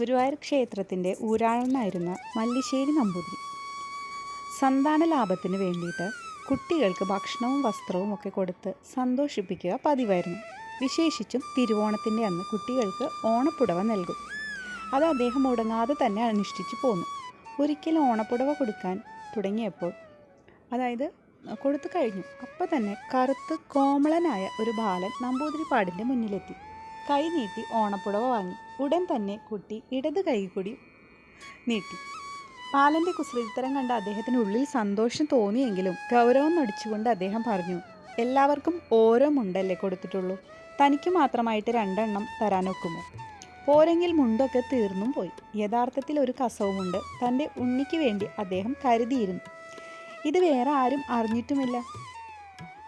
ഗുരുവായൂർ ക്ഷേത്രത്തിന്റെ ഊരാളനായിരുന്ന മല്ലിശ്ശേരി നമ്പൂതിരി. സന്താന ലാഭത്തിന് വേണ്ടിയിട്ട് കുട്ടികൾക്ക് ഭക്ഷണവും വസ്ത്രവും ഒക്കെ കൊടുത്ത് സന്തോഷിപ്പിക്കുക പതിവായിരുന്നു. വിശേഷിച്ചും തിരുവോണത്തിന്റെ അന്ന് കുട്ടികൾക്ക് ഓണപ്പുടവ നൽകും. അത് അദ്ദേഹം മുടങ്ങാതെ തന്നെ അനുഷ്ഠിച്ചു പോന്നു. ഒരിക്കൽ ഓണപ്പുടവ കൊടുക്കാൻ തുടങ്ങിയപ്പോൾ അതായത് കൊടുത്തു കഴിഞ്ഞു. അപ്പോൾ തന്നെ കറുത്ത് കോമളനായ ഒരു ബാലൻ നമ്പൂതിരിപ്പാടിന്റെ മുന്നിലെത്തി. കൈ നീട്ടി ഓണപ്പുടവ വാങ്ങി. ഉടൻ തന്നെ കുട്ടി ഇടത് കൈ കൂടി നീട്ടി. പാലന്റെ കുസൃതിത്തരം കണ്ട അദ്ദേഹത്തിന് ഉള്ളിൽ സന്തോഷം തോന്നിയെങ്കിലും ഗൗരവം നടിച്ചുകൊണ്ട് അദ്ദേഹം പറഞ്ഞു എല്ലാവർക്കും ഓരോ മുണ്ടല്ലേ കൊടുത്തിട്ടുള്ളൂ. തനിക്ക് മാത്രമായിട്ട് രണ്ടെണ്ണം തരാനൊക്കുമോ പോരെങ്കിൽ മുണ്ടൊക്കെ തീർന്നും പോയി. യഥാർത്ഥത്തിൽ ഒരു കസവുമുണ്ട്. തന്റെ ഉണ്ണിക്ക് വേണ്ടി അദ്ദേഹം കരുതിയിരുന്നു. ഇത് വേറെ ആരും അറിഞ്ഞിട്ടുമില്ല.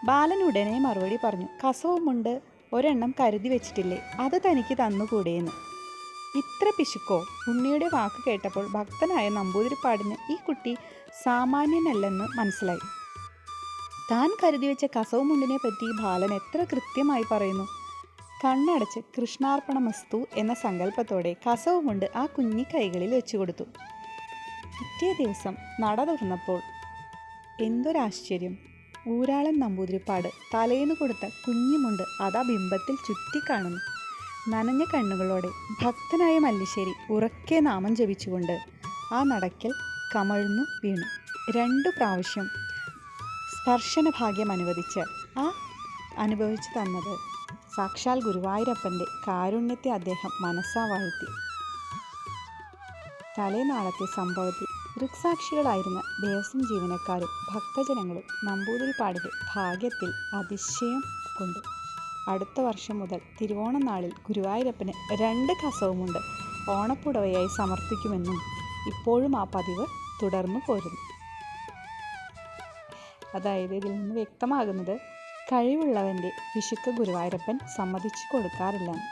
ബാലൻ ഉടനെ മറുപടി പറഞ്ഞു കസവുമുണ്ട്. ഒരെണ്ണം കരുതി വെച്ചിട്ടില്ലേ? അത് തനിക്ക് തന്നുകൂടേന്ന്. ഇത്ര പിശുക്കോ? ഉണ്ണിയുടെ വാക്ക് കേട്ടപ്പോൾ ഭക്തനായ നമ്പൂതിരിപ്പാടിന് ഈ കുട്ടി സാമാന്യനല്ലെന്ന് മനസ്സിലായി. താൻ കരുതി വെച്ച കസവുമുണ്ടിനെ പറ്റി ബാലൻ എത്ര കൃത്യമായി പറയുന്നു? കണ്ണടച്ച് കൃഷ്ണാർപ്പണമസ്തു എന്ന സങ്കല്പത്തോടെ കസവുമുണ്ട് ആ കുഞ്ഞി കൈകളിൽ വെച്ചു കൊടുത്തു. പിറ്റേ ദിവസം നട തുറന്നപ്പോൾ എന്തൊരാശ്ചര്യം. ഊരാളൻ നമ്പൂതിരിപ്പാട് തലേന്ന് കൊടുത്ത കുഞ്ഞിമുണ്ട് അതാ ബിംബത്തിൽ ചുറ്റിക്കാണുന്നു. നനഞ്ഞ കണ്ണുകളോടെ ഭക്തനായ മല്ലിശ്ശേരി ഉറക്കെ നാമം ജപിച്ചുകൊണ്ട് ആ നടക്കൽ കമഴ്ന്നു വീണു. രണ്ടു പ്രാവശ്യം സ്പർശന ഭാഗ്യം അനുവദിച്ച് ആ അനുഭവിച്ചു തന്നത് സാക്ഷാൽ ഗുരുവായൂരപ്പന്റെ കാരുണ്യത്തെ അദ്ദേഹം മനസ്സാ തലേനാളത്തെ സംഭവത്തിൽ ദൃക്സാക്ഷികളായിരുന്ന ദേവസ്വം ജീവനക്കാരും ഭക്തജനങ്ങളും നമ്പൂതിരിപ്പാടിന്റെ ഭാഗ്യത്തിൽ അതിശയം കൊണ്ട്. അടുത്ത വർഷം മുതൽ തിരുവോണം നാളിൽ ഗുരുവായൂരപ്പന് രണ്ട് കസവുമുണ്ട് ഓണപ്പുടവയായി സമർപ്പിക്കുമെന്നും ഇപ്പോഴും ആ പതിവ് തുടർന്നു പോരുന്നു. അതായത് ഇതിൽ നിന്ന് വ്യക്തമാകുന്നത് കഴിവുള്ളവന്റെ വിശുദ്ധ ഗുരുവായൂരപ്പൻ സമ്മതിച്ചു കൊടുക്കാറില്ലെന്ന്